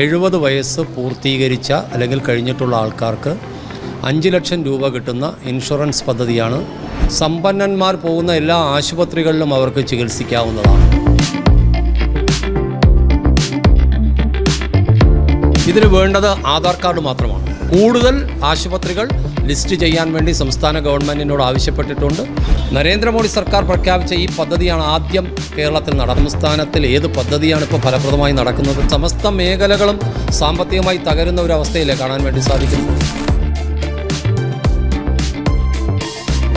എഴുപത് വയസ്സ് പൂർത്തീകരിച്ച അല്ലെങ്കിൽ കഴിഞ്ഞിട്ടുള്ള ആൾക്കാർക്ക് അഞ്ച് ലക്ഷം രൂപ കിട്ടുന്ന ഇൻഷുറൻസ് പദ്ധതിയാണ് സമ്പന്നന്മാർ പോകുന്ന എല്ലാ ആശുപത്രികളിലും അവർക്ക് ചികിത്സിക്കാവുന്നതാണ്. ഇതിന് വേണ്ടത് ആധാർ കാർഡ് മാത്രമാണ്. കൂടുതൽ ആശുപത്രികൾ ലിസ്റ്റ് ചെയ്യാൻ വേണ്ടി സംസ്ഥാന ഗവൺമെന്റിനോട് ആവശ്യപ്പെട്ടിട്ടുണ്ട്. നരേന്ദ്രമോദി സർക്കാർ പ്രഖ്യാപിച്ച ഈ പദ്ധതിയാണ് ആദ്യം കേരളത്തിൽ നടന്ന സംസ്ഥാനത്തിൽ ഏത് പദ്ധതിയാണ് ഇപ്പോൾ ഫലപ്രദമായി നടക്കുന്നത്? സമസ്ത മേഖലകളും സാമ്പത്തികമായി തകരുന്ന ഒരു അവസ്ഥയിലേ കാണാൻ വേണ്ടി സാധിക്കുന്നു.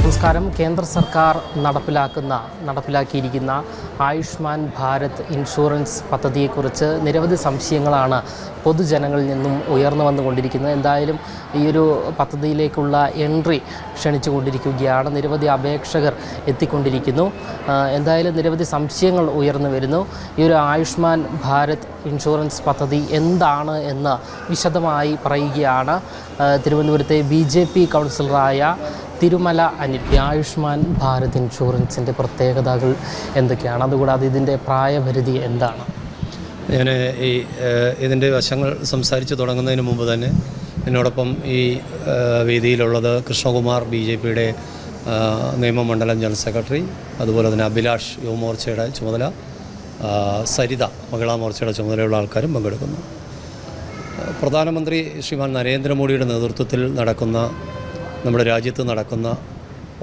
നമസ്കാരം. കേന്ദ്ര സർക്കാർ നടപ്പിലാക്കുന്ന നടപ്പിലാക്കിയിരിക്കുന്ന ആയുഷ്മാൻ ഭാരത് ഇൻഷുറൻസ് പദ്ധതിയെക്കുറിച്ച് നിരവധി സംശയങ്ങളാണ് പൊതുജനങ്ങളിൽ നിന്നും ഉയർന്നു വന്നുകൊണ്ടിരിക്കുന്നത്. എന്തായാലും ഈ ഒരു പദ്ധതിയിലേക്കുള്ള എൻട്രി ക്ഷണിച്ചുകൊണ്ടിരിക്കുകയാണ്. നിരവധി അപേക്ഷകർ എത്തിക്കൊണ്ടിരിക്കുന്നു. എന്തായാലും നിരവധി സംശയങ്ങൾ ഉയർന്നു വരുന്നു. ഈ ഒരു ആയുഷ്മാൻ ഭാരത് ഇൻഷുറൻസ് പദ്ധതി എന്താണ് എന്ന് വിശദമായി പറയുകയാണ്. തിരുവനന്തപുരത്തെ ബി ജെ പി കൗൺസിലറായ തിരുമല അനിൽ ആയുഷ്മാൻ ഭാരത് ഇൻഷുറൻസിന്റെ പ്രത്യേകതകൾ എന്തൊക്കെയാണ്? അതുകൂടാതെ ഇതിന്റെ പ്രായപരിധി എന്താണ്? ഞാൻ ഈ ഇതിന്റെ വശങ്ങൾ സംസാരിച്ച് തുടങ്ങുന്നതിന് മുമ്പ് തന്നെ എന്നോടൊപ്പം ഈ വേദിയിലുള്ളത് കൃഷ്ണകുമാർ ബി ജെ പിയുടെ നിയമമണ്ഡലം ജനറൽ സെക്രട്ടറി അതുപോലെ തന്നെ അഭിലാഷ് യുവമോർച്ചയുടെ ചുമതല സരിത മഹിളാ മോർച്ചയുടെ ചുമതലയുള്ള ആൾക്കാരും പങ്കെടുക്കുന്നു. പ്രധാനമന്ത്രി ശ്രീമാൻ നരേന്ദ്രമോദിയുടെ നേതൃത്വത്തിൽ നടക്കുന്ന നമ്മുടെ രാജ്യത്ത് നടക്കുന്ന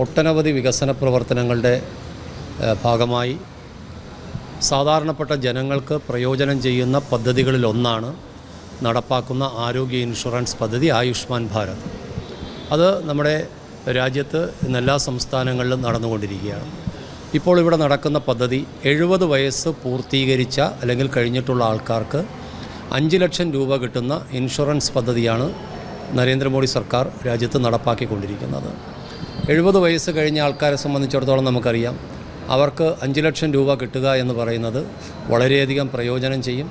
ഒട്ടനവധി വികസന പ്രവർത്തനങ്ങളുടെ ഭാഗമായി സാധാരണപ്പെട്ട ജനങ്ങൾക്ക് പ്രയോജനം ചെയ്യുന്ന പദ്ധതികളിലൊന്നാണ് നടപ്പാക്കുന്ന ആരോഗ്യ ഇൻഷുറൻസ് പദ്ധതി ആയുഷ്മാൻ ഭാരത്. അത് നമ്മുടെ രാജ്യത്ത് ഇന്ന് എല്ലാ സംസ്ഥാനങ്ങളിലും നടന്നുകൊണ്ടിരിക്കുകയാണ്. ഇപ്പോൾ ഇവിടെ നടക്കുന്ന പദ്ധതി എഴുപത് വയസ്സ് പൂർത്തീകരിച്ച അല്ലെങ്കിൽ കഴിഞ്ഞിട്ടുള്ള ആൾക്കാർക്ക് അഞ്ച് ലക്ഷം രൂപ കിട്ടുന്ന ഇൻഷുറൻസ് പദ്ധതിയാണ് നരേന്ദ്രമോദി സർക്കാർ രാജ്യത്ത് നടപ്പാക്കിക്കൊണ്ടിരിക്കുന്നത്. എഴുപത് വയസ്സ് കഴിഞ്ഞ ആൾക്കാരെ സംബന്ധിച്ചിടത്തോളം നമുക്കറിയാം. അവർക്ക് അഞ്ച് ലക്ഷം രൂപ കിട്ടുക എന്ന് പറയുന്നത് വളരെയധികം പ്രയോജനം ചെയ്യും.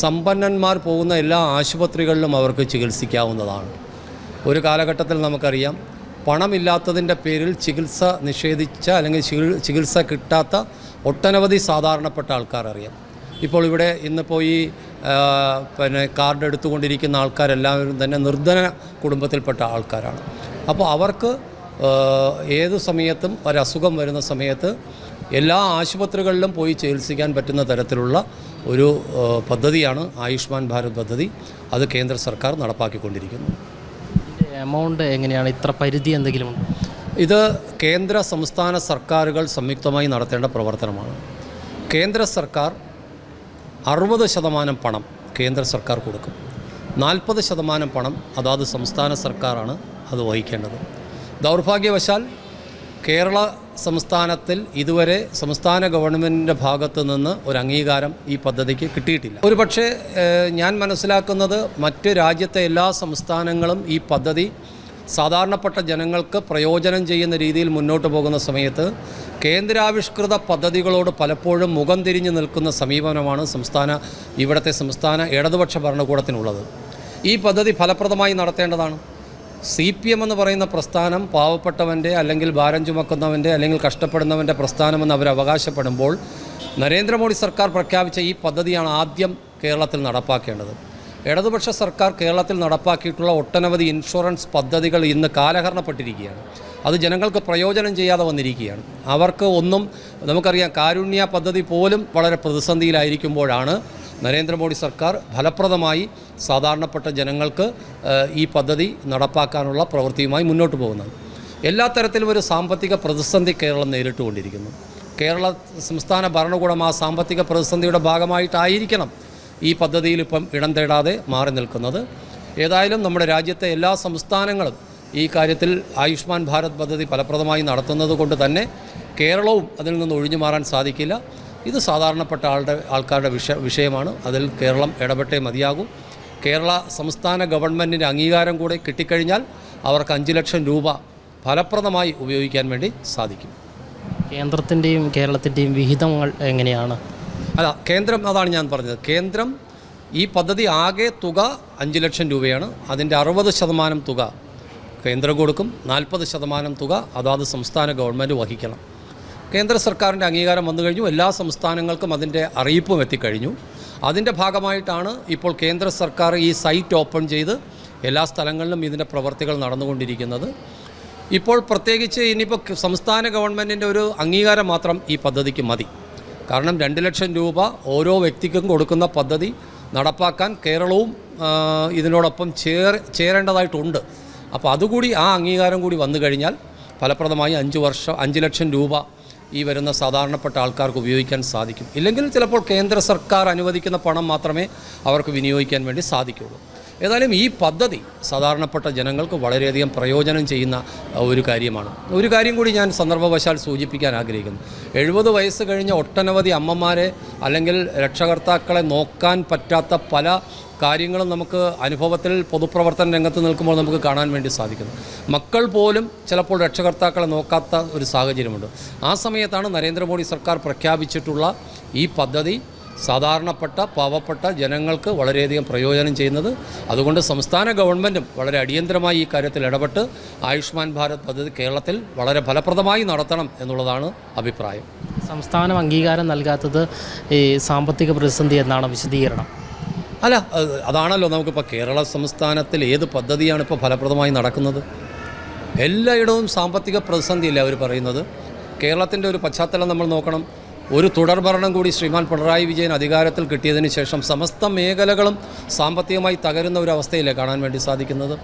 സമ്പന്നന്മാർ പോകുന്ന എല്ലാ ആശുപത്രികളിലും അവർക്ക് ചികിത്സിക്കാവുന്നതാണ്. ഒരു കാലഘട്ടത്തിൽ നമുക്കറിയാം പണമില്ലാത്തതിന്റെ പേരിൽ ചികിത്സ നിഷേധിച്ച അല്ലെങ്കിൽ ചികിത്സ കിട്ടാത്ത ഒട്ടനവധി സാധാരണപ്പെട്ട ആൾക്കാർ അറിയാം ഇപ്പോൾ ഇവിടെ ഇന്നിപ്പോൾ ഈ പിന്നെ കാർഡ് എടുത്തുകൊണ്ടിരിക്കുന്ന ആൾക്കാരെല്ലാവരും തന്നെ നിർധന കുടുംബത്തിൽപ്പെട്ട ആൾക്കാരാണ്. അപ്പോൾ അവർക്ക് ഏത് സമയത്തും ഒരസുഖം വരുന്ന സമയത്ത് എല്ലാ ആശുപത്രികളിലും പോയി ചികിത്സിക്കാൻ പറ്റുന്ന തരത്തിലുള്ള ഒരു പദ്ധതിയാണ് ആയുഷ്മാൻ ഭാരത് പദ്ധതി. അത് കേന്ദ്ര സർക്കാർ നടപ്പാക്കിക്കൊണ്ടിരിക്കുന്നു. എമൗണ്ട് എങ്ങനെയാണ്? ഇത്ര പരിധി എന്തെങ്കിലും ഇത് കേന്ദ്ര സംസ്ഥാന സർക്കാരുകൾ സംയുക്തമായി നടത്തേണ്ട പ്രവർത്തനമാണ്. കേന്ദ്ര സർക്കാർ അറുപത് ശതമാനം പണം കേന്ദ്ര സർക്കാർ കൊടുക്കും. നാൽപ്പത് ശതമാനം പണം അതാത് സംസ്ഥാന സർക്കാരാണ് അത് വഹിക്കേണ്ടത്. ദൗർഭാഗ്യവശാൽ കേരള സംസ്ഥാനത്തിൽ ഇതുവരെ സംസ്ഥാന ഗവൺമെന്റിന്റെ ഭാഗത്ത് നിന്ന് ഒരു അംഗീകാരം ഈ പദ്ധതിക്ക് കിട്ടിയിട്ടില്ല. ഒരു പക്ഷേ ഞാൻ മനസ്സിലാക്കുന്നത് മറ്റ് രാജ്യത്തെ എല്ലാ സംസ്ഥാനങ്ങളും ഈ പദ്ധതി സാധാരണപ്പെട്ട ജനങ്ങൾക്ക് പ്രയോജനം ചെയ്യുന്ന രീതിയിൽ മുന്നോട്ട് പോകുന്ന സമയത്ത് കേന്ദ്രാവിഷ്കൃത പദ്ധതികളോട് പലപ്പോഴും മുഖം തിരിഞ്ഞു നിൽക്കുന്ന സമീപനമാണ് സംസ്ഥാന ഇവിടുത്തെ സംസ്ഥാന ഇടതുപക്ഷ ഭരണകൂടത്തിനുള്ളത്. ഈ പദ്ധതി ഫലപ്രദമായി നടത്തേണ്ടതാണ്. സി പി എം എന്ന് പറയുന്ന പ്രസ്ഥാനം പാവപ്പെട്ടവന്റെ അല്ലെങ്കിൽ ഭാരം ചുമക്കുന്നവന്റെ അല്ലെങ്കിൽ കഷ്ടപ്പെടുന്നവന്റെ പ്രസ്ഥാനമെന്ന് അവർ അവകാശപ്പെടുമ്പോൾ നരേന്ദ്രമോദി സർക്കാർ പ്രഖ്യാപിച്ച ഈ പദ്ധതിയാണ് ആദ്യം കേരളത്തിൽ നടപ്പാക്കേണ്ടത്. ഇടതുപക്ഷ സർക്കാർ കേരളത്തിൽ നടപ്പാക്കിയിട്ടുള്ള ഒട്ടനവധി ഇൻഷുറൻസ് പദ്ധതികൾ ഇന്ന് കാലഹരണപ്പെട്ടിരിക്കുകയാണ്. അത് ജനങ്ങൾക്ക് പ്രയോജനം ചെയ്യാതെ വന്നിരിക്കുകയാണ്. അവർക്ക് ഒന്നും നമുക്കറിയാം കാരുണ്യ പദ്ധതി പോലും വളരെ പ്രതിസന്ധിയിലായിരിക്കുമ്പോഴാണ് നരേന്ദ്രമോദി സർക്കാർ ഫലപ്രദമായി സാധാരണപ്പെട്ട ജനങ്ങൾക്ക് ഈ പദ്ധതി നടപ്പാക്കാനുള്ള പ്രവൃത്തിയുമായി മുന്നോട്ട് പോകുന്നത്. എല്ലാ തരത്തിലും ഒരു സാമ്പത്തിക പ്രതിസന്ധി കേരളം നേരിട്ടുകൊണ്ടിരിക്കുന്നു. കേരള സംസ്ഥാന ഭരണകൂടം ആ സാമ്പത്തിക പ്രതിസന്ധിയുടെ ഭാഗമായിട്ടായിരിക്കണം ഈ പദ്ധതിയിൽ ഇപ്പം ഇടം തേടാതെ മാറി നിൽക്കുന്നത്. ഏതായാലും നമ്മുടെ രാജ്യത്തെ എല്ലാ സംസ്ഥാനങ്ങളും ഈ കാര്യത്തിൽ ആയുഷ്മാൻ ഭാരത് പദ്ധതി ഫലപ്രദമായി നടത്തുന്നത് കൊണ്ട് തന്നെ കേരളവും അതിൽ നിന്ന് ഒഴിഞ്ഞു മാറാൻ സാധിക്കില്ല. ഇത് സാധാരണപ്പെട്ട ആളുടെ ആൾക്കാരുടെ വിഷ വിഷയമാണ്. അതിൽ കേരളം ഇടപെട്ടേ മതിയാകും. കേരള സംസ്ഥാന ഗവൺമെന്റിന്റെ അംഗീകാരം കൂടെ കിട്ടിക്കഴിഞ്ഞാൽ അവർക്ക് അഞ്ച് ലക്ഷം രൂപ ഫലപ്രദമായി ഉപയോഗിക്കാൻ വേണ്ടി സാധിക്കും. കേന്ദ്രത്തിന്റെയും കേരളത്തിന്റെയും വിഹിതങ്ങൾ എങ്ങനെയാണ്? അല്ല കേന്ദ്രം അതാണ് ഞാൻ പറഞ്ഞത്. കേന്ദ്രം ഈ പദ്ധതി ആകെ തുക അഞ്ച് ലക്ഷം രൂപയാണ്. അതിന്റെ അറുപത് ശതമാനം തുക കേന്ദ്രം കൊടുക്കും. നാൽപ്പത് ശതമാനം തുക അതാത് സംസ്ഥാന ഗവൺമെന്റ് വഹിക്കണം. കേന്ദ്ര സർക്കാരിന്റെ അംഗീകാരം വന്നു കഴിഞ്ഞു. എല്ലാ സംസ്ഥാനങ്ങൾക്കും അതിന്റെ അറിയിപ്പും എത്തിക്കഴിഞ്ഞു. അതിന്റെ ഭാഗമായിട്ടാണ് ഇപ്പോൾ കേന്ദ്ര സർക്കാർ ഈ സൈറ്റ് ഓപ്പൺ ചെയ്ത് എല്ലാ സ്ഥലങ്ങളിലും ഇതിന്റെ പ്രവർത്തികൾ നടന്നുകൊണ്ടിരിക്കുന്നത്. ഇപ്പോൾ പ്രത്യേകിച്ച് ഇനിയിപ്പോൾ സംസ്ഥാന ഗവൺമെന്റിന്റെ ഒരു അംഗീകാരം മാത്രം ഈ പദ്ധതിക്ക് മതി. കാരണം രണ്ട് ലക്ഷം രൂപ ഓരോ വ്യക്തിക്കും കൊടുക്കുന്ന പദ്ധതി നടപ്പാക്കാൻ കേരളവും ഇതിനോടൊപ്പം ചേർ ചേരേണ്ടതായിട്ടുണ്ട്. അപ്പോൾ അതുകൂടി ആ അംഗീകാരം കൂടി വന്നു കഴിഞ്ഞാൽ ഫലപ്രദമായി അഞ്ച് വർഷം അഞ്ച് ലക്ഷം രൂപ ഈ വരുന്ന സാധാരണപ്പെട്ട ആൾക്കാർക്ക് ഉപയോഗിക്കാൻ സാധിക്കും. ഇല്ലെങ്കിൽ ചിലപ്പോൾ കേന്ദ്ര സർക്കാർ അനുവദിക്കുന്ന പണം മാത്രമേ അവർക്ക് വിനിയോഗിക്കാൻ വേണ്ടി സാധിക്കുകയുള്ളൂ ഏതായാലും ഈ പദ്ധതി സാധാരണപ്പെട്ട ജനങ്ങൾക്ക് വളരെയധികം പ്രയോജനം ചെയ്യുന്ന ഒരു കാര്യമാണ്. ഒരു കാര്യം കൂടി ഞാൻ സന്ദർഭവശാൽ സൂചിപ്പിക്കാൻ ആഗ്രഹിക്കുന്നു. എഴുപത് വയസ്സ് കഴിഞ്ഞ ഒട്ടനവധി അമ്മമാരെ അല്ലെങ്കിൽ രക്ഷകർത്താക്കളെ നോക്കാൻ പറ്റാത്ത പല കാര്യങ്ങളും നമുക്ക് അനുഭവത്തിൽ പൊതുപ്രവർത്തന രംഗത്ത് നിൽക്കുമ്പോൾ നമുക്ക് കാണാൻ വേണ്ടി സാധിക്കുന്നു. മക്കൾ പോലും ചിലപ്പോൾ രക്ഷകർത്താക്കളെ നോക്കാത്ത ഒരു സാഹചര്യമുണ്ട്. ആ സമയത്താണ് നരേന്ദ്രമോദി സർക്കാർ പ്രഖ്യാപിച്ചിട്ടുള്ള ഈ പദ്ധതി സാധാരണപ്പെട്ട പാവപ്പെട്ട ജനങ്ങൾക്ക് വളരെയധികം പ്രയോജനം ചെയ്യുന്നത്. അതുകൊണ്ട് സംസ്ഥാന ഗവൺമെന്റും വളരെ അടിയന്തരമായി ഈ കാര്യത്തിൽ ഇടപെട്ട് ആയുഷ്മാൻ ഭാരത് പദ്ധതി കേരളത്തിൽ വളരെ ഫലപ്രദമായി നടത്തണം എന്നുള്ളതാണ് അഭിപ്രായം. സംസ്ഥാനം അംഗീകാരം നൽകാത്തത് ഈ സാമ്പത്തിക പ്രതിസന്ധി എന്നാണ് വിശദീകരണം. അല്ല അത് അതാണല്ലോ നമുക്കിപ്പോൾ കേരള സംസ്ഥാനത്തിൽ ഏത് പദ്ധതിയാണ് ഇപ്പോൾ ഫലപ്രദമായി നടക്കുന്നത്? എല്ലായിടവും സാമ്പത്തിക പ്രതിസന്ധിയല്ല അവർ പറയുന്നത്? കേരളത്തിന്റെ ഒരു പശ്ചാത്തലം നമ്മൾ നോക്കണം. ഒരു തുടർഭരണം കൂടി ശ്രീമാൻ പിണറായി വിജയൻ അധികാരത്തിൽ കിട്ടിയതിന് ശേഷം സമസ്ത മേഖലകളും സാമ്പത്തികമായി തകരുന്ന ഒരു അവസ്ഥയിലേ കാണാൻ വേണ്ടി സാധിക്കുന്നത്.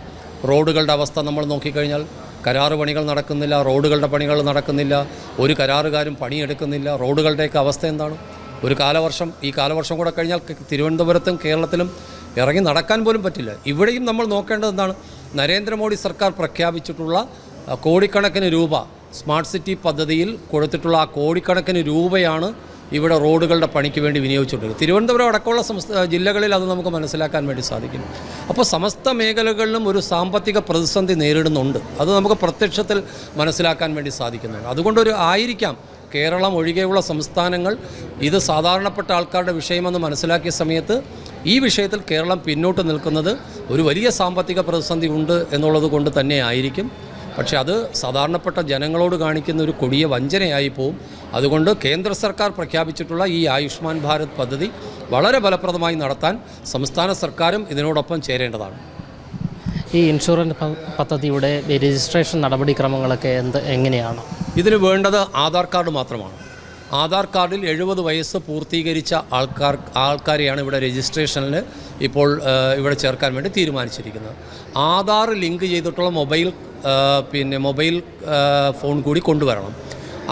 റോഡുകളുടെ അവസ്ഥ നമ്മൾ നോക്കിക്കഴിഞ്ഞാൽ കരാറ് പണികൾ നടക്കുന്നില്ല റോഡുകളുടെ പണികൾ നടക്കുന്നില്ല ഒരു കരാറുകാരും പണിയെടുക്കുന്നില്ല. റോഡുകളുടെയൊക്കെ അവസ്ഥ എന്താണ്? ഒരു കാലവർഷം ഈ കാലവർഷം കൂടെ കഴിഞ്ഞാൽ തിരുവനന്തപുരത്തും കേരളത്തിലും ഇറങ്ങി നടക്കാൻ പോലും പറ്റില്ല. ഇവിടെയും നമ്മൾ നോക്കേണ്ടത് എന്താണ്? നരേന്ദ്രമോദി സർക്കാർ പ്രഖ്യാപിച്ചിട്ടുള്ള കോടിക്കണക്കിന് രൂപ സ്മാർട്ട് സിറ്റി പദ്ധതിയിൽ കൊടുത്തിട്ടുള്ള ആ കോടിക്കണക്കിന് രൂപയാണ് ഇവിടെ റോഡുകളുടെ പണിക്ക് വേണ്ടി വിനിയോഗിച്ചിട്ടുള്ളത് തിരുവനന്തപുരം അടക്കമുള്ള സംസ്ഥാന ജില്ലകളിൽ അത് നമുക്ക് മനസ്സിലാക്കാൻ വേണ്ടി സാധിക്കും അപ്പോൾ സമസ്ത മേഖലകളിലും ഒരു സാമ്പത്തിക പ്രതിസന്ധി നേരിടുന്നുണ്ട്. അത് നമുക്ക് പ്രത്യക്ഷത്തിൽ മനസ്സിലാക്കാൻ വേണ്ടി സാധിക്കുന്നുണ്ട്. അതുകൊണ്ടൊരു ആയിരിക്കാം കേരളം ഒഴികെയുള്ള സംസ്ഥാനങ്ങൾ ഇത് സാധാരണപ്പെട്ട ആൾക്കാരുടെ വിഷയമെന്ന് മനസ്സിലാക്കിയ സമയത്ത് ഈ വിഷയത്തിൽ കേരളം പിന്നോട്ട് നിൽക്കുന്നത് ഒരു വലിയ സാമ്പത്തിക പ്രതിസന്ധി ഉണ്ട് എന്നുള്ളത് കൊണ്ട് തന്നെ ആയിരിക്കും. പക്ഷേ അത് സാധാരണപ്പെട്ട ജനങ്ങളോട് കാണിക്കുന്ന ഒരു കൊടിയ വഞ്ചനയായി പോവും. അതുകൊണ്ട് കേന്ദ്ര സർക്കാർ പ്രഖ്യാപിച്ചിട്ടുള്ള ഈ ആയുഷ്മാൻ ഭാരത് പദ്ധതി വളരെ ഫലപ്രദമായി നടത്താൻ സംസ്ഥാന സർക്കാരും ഇതിനോടൊപ്പം ചേരേണ്ടതാണ്. ഈ ഇൻഷുറൻസ് പദ്ധതിയുടെ രജിസ്ട്രേഷൻ നടപടിക്രമങ്ങളൊക്കെ എന്ത് എങ്ങനെയാണ്? ഇതിന് വേണ്ടത് ആധാർ കാർഡ് മാത്രമാണ്. ആധാർ കാർഡിൽ എഴുപത് വയസ്സ് പൂർത്തീകരിച്ച ആൾക്കാർ ആൾക്കാരെയാണ് ഇവിടെ രജിസ്ട്രേഷനിൽ ഇപ്പോൾ ഇവിടെ ചേർക്കാൻ വേണ്ടി തീരുമാനിച്ചിരിക്കുന്നത്. ആധാർ ലിങ്ക് ചെയ്തിട്ടുള്ള മൊബൈൽ പിന്നെ മൊബൈൽ ഫോൺ കൂടി കൊണ്ടുവരണം.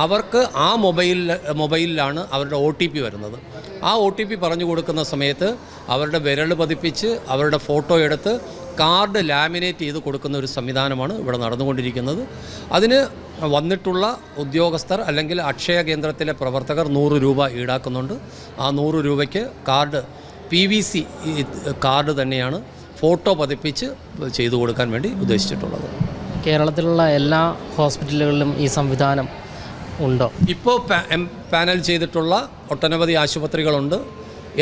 അവർക്ക് ആ മൊബൈൽ മൊബൈലിലാണ് അവരുടെ ഒ ടി പി വരുന്നത്. ആ ഒ ടി പി പറഞ്ഞു കൊടുക്കുന്ന സമയത്ത് അവരുടെ വിരൽ പതിപ്പിച്ച് അവരുടെ ഫോട്ടോ എടുത്ത് കാർഡ് ലാമിനേറ്റ് ചെയ്ത് കൊടുക്കുന്ന ഒരു സംവിധാനമാണ് ഇവിടെ നടന്നുകൊണ്ടിരിക്കുന്നത്. അതിന് വന്നിട്ടുള്ള ഉദ്യോഗസ്ഥർ അല്ലെങ്കിൽ അക്ഷയ കേന്ദ്രത്തിലെ പ്രവർത്തകർ നൂറ് രൂപ ഈടാക്കുന്നുണ്ട്. ആ നൂറ് രൂപയ്ക്ക് card P V C card തന്നെയാണ് ഫോട്ടോ പതിപ്പിച്ച് ചെയ്തു കൊടുക്കാൻ വേണ്ടി ഉദ്ദേശിച്ചിട്ടുള്ളത്. കേരളത്തിലുള്ള എല്ലാ ഹോസ്പിറ്റലുകളിലും ഈ സംവിധാനം ഉണ്ടോ? ഇപ്പോൾ പാനൽ ചെയ്തിട്ടുള്ള ഒട്ടനവധി ആശുപത്രികളുണ്ട്.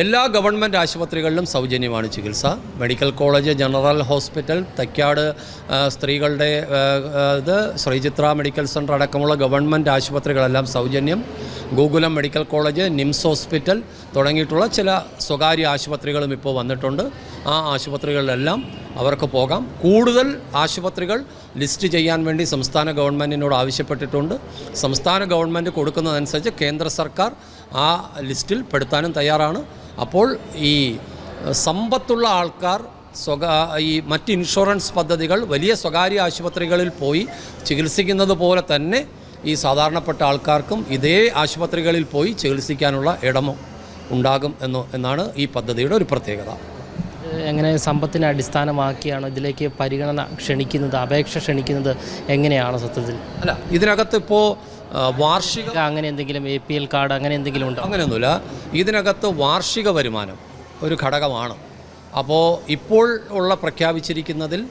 എല്ലാ ഗവൺമെന്റ് ആശുപത്രികളിലും സൗജന്യമാണ് ചികിത്സ. Medical college general hospital Thycaud സ്ത്രീകളുടെ ഇത് ശ്രീചിത്ര മെഡിക്കൽ സെന്റർ അടക്കമുള്ള ഗവൺമെന്റ് ആശുപത്രികളെല്ലാം സൗജന്യം. Gokulam medical college NIMS hospital തുടങ്ങിയിട്ടുള്ള ചില സ്വകാര്യ ആശുപത്രികളും ഇപ്പോൾ വന്നിട്ടുണ്ട്. ആ ആശുപത്രികളിലെല്ലാം അവർക്ക് പോകാം. കൂടുതൽ ആശുപത്രികൾ ലിസ്റ്റ് ചെയ്യാൻ വേണ്ടി സംസ്ഥാന ഗവൺമെന്റിനോട് ആവശ്യപ്പെട്ടിട്ടുണ്ട്. സംസ്ഥാന ഗവൺമെന്റ് കൊടുക്കുന്നതനുസരിച്ച് കേന്ദ്ര സർക്കാർ ആ ലിസ്റ്റിൽ പെടുത്താനും തയ്യാറാണ്. അപ്പോൾ ഈ സമ്പത്തുള്ള ആൾക്കാർ സ്വകാ ഈ മറ്റ് ഇൻഷുറൻസ് പദ്ധതികൾ വലിയ സ്വകാര്യ ആശുപത്രികളിൽ പോയി ചികിത്സിക്കുന്നത് പോലെ തന്നെ ഈ സാധാരണപ്പെട്ട ആൾക്കാർക്കും ഇതേ ആശുപത്രികളിൽ പോയി ചികിത്സിക്കാനുള്ള ഇടമോ ഉണ്ടാകും എന്ന് എന്നാണ് ഈ പദ്ധതിയുടെ ഒരു പ്രത്യേകത. എങ്ങനെ സമ്പത്തിനെ അടിസ്ഥാനമാക്കിയാണ് ഇതിലേക്ക് പരിഗണന ക്ഷണിക്കുന്നത് അപേക്ഷ ക്ഷണിക്കുന്നത് എങ്ങനെയാണ് സത്യത്തിൽ? അല്ല ഇതിനകത്ത് ഇപ്പോൾ വാർഷിക അങ്ങനെ എന്തെങ്കിലും എ പി എൽ കാർഡ് അങ്ങനെ എന്തെങ്കിലും ഉണ്ടോ? അങ്ങനെയൊന്നുമില്ല. ഇതിനകത്ത് വാർഷിക വരുമാനം ഒരു ഘടകമാണ്. അപ്പോൾ ഇപ്പോൾ ഉള്ള പ്രഖ്യാപിച്ചിരിക്കുന്നതിൽ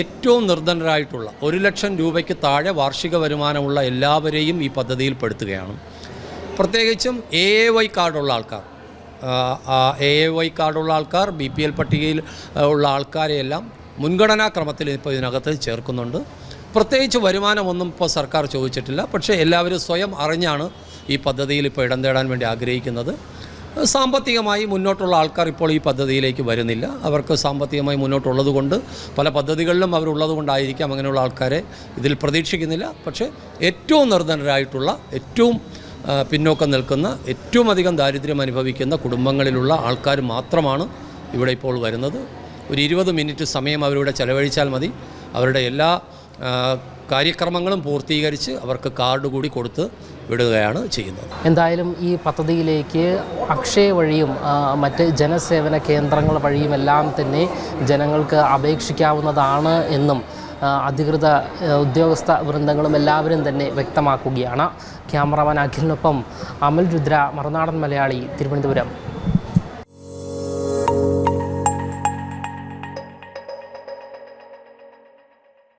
ഏറ്റവും നിർധനരായിട്ടുള്ള ഒരു ലക്ഷം രൂപയ്ക്ക് താഴെ വാർഷിക വരുമാനമുള്ള എല്ലാവരെയും ഈ പദ്ധതിയിൽ പെടുത്തുകയാണ്. പ്രത്യേകിച്ചും എ എ വൈ കാർഡുള്ള ആൾക്കാർ. എ എ വൈ കാർഡുള്ള ആൾക്കാർ ബി പി എൽ പട്ടികയിൽ ഉള്ള ആൾക്കാരെയെല്ലാം മുൻഗണനാ ക്രമത്തിൽ ഇപ്പോൾ ഇതിനകത്ത് ചേർക്കുന്നുണ്ട്. പ്രത്യേകിച്ച് വരുമാനമൊന്നും ഇപ്പോൾ സർക്കാർ ചോദിച്ചിട്ടില്ല. പക്ഷേ എല്ലാവരും സ്വയം അറിഞ്ഞാണ് ഈ പദ്ധതിയിൽ ഇപ്പോൾ ഇടം തേടാൻ വേണ്ടി ആഗ്രഹിക്കുന്നത്. സാമ്പത്തികമായി മുന്നോട്ടുള്ള ആൾക്കാർ ഇപ്പോൾ ഈ പദ്ധതിയിലേക്ക് വരുന്നില്ല. അവർക്ക് സാമ്പത്തികമായി മുന്നോട്ടുള്ളത് കൊണ്ട് പല പദ്ധതികളിലും അവരുള്ളത് കൊണ്ടായിരിക്കാം അങ്ങനെയുള്ള ആൾക്കാരെ ഇതിൽ പ്രതീക്ഷിക്കുന്നില്ല. പക്ഷേ ഏറ്റവും നിർധനരായിട്ടുള്ള ഏറ്റവും പിന്നോക്കം നിൽക്കുന്ന ഏറ്റവും അധികം ദാരിദ്ര്യം അനുഭവിക്കുന്ന കുടുംബങ്ങളിലുള്ള ആൾക്കാർ മാത്രമാണ് ഇവിടെ ഇപ്പോൾ വരുന്നത്. ഒരു ഇരുപത് മിനിറ്റ് സമയം അവരിവിടെ ചെലവഴിച്ചാൽ മതി. അവരുടെ എല്ലാ കാര്യക്രമങ്ങളും പൂർത്തീകരിച്ച് അവർക്ക് കാർഡ് കൂടി കൊടുത്ത് വിടുകയാണ് ചെയ്യുന്നത്. എന്തായാലും ഈ പദ്ധതിയിലേക്ക് അക്ഷയ വഴിയും മറ്റ് ജനസേവന കേന്ദ്രങ്ങൾ വഴിയുമെല്ലാം തന്നെ ജനങ്ങൾക്ക് അപേക്ഷിക്കാവുന്നതാണ് എന്നും അധികൃത ഉദ്യോഗസ്ഥ വൃന്ദങ്ങളും എല്ലാവരും തന്നെ വ്യക്തമാക്കുകയാണ്. ക്യാമറാമാൻ അഖിലിനൊപ്പം അമൽ രുദ്ര മറുനാടൻ മലയാളി തിരുവനന്തപുരം.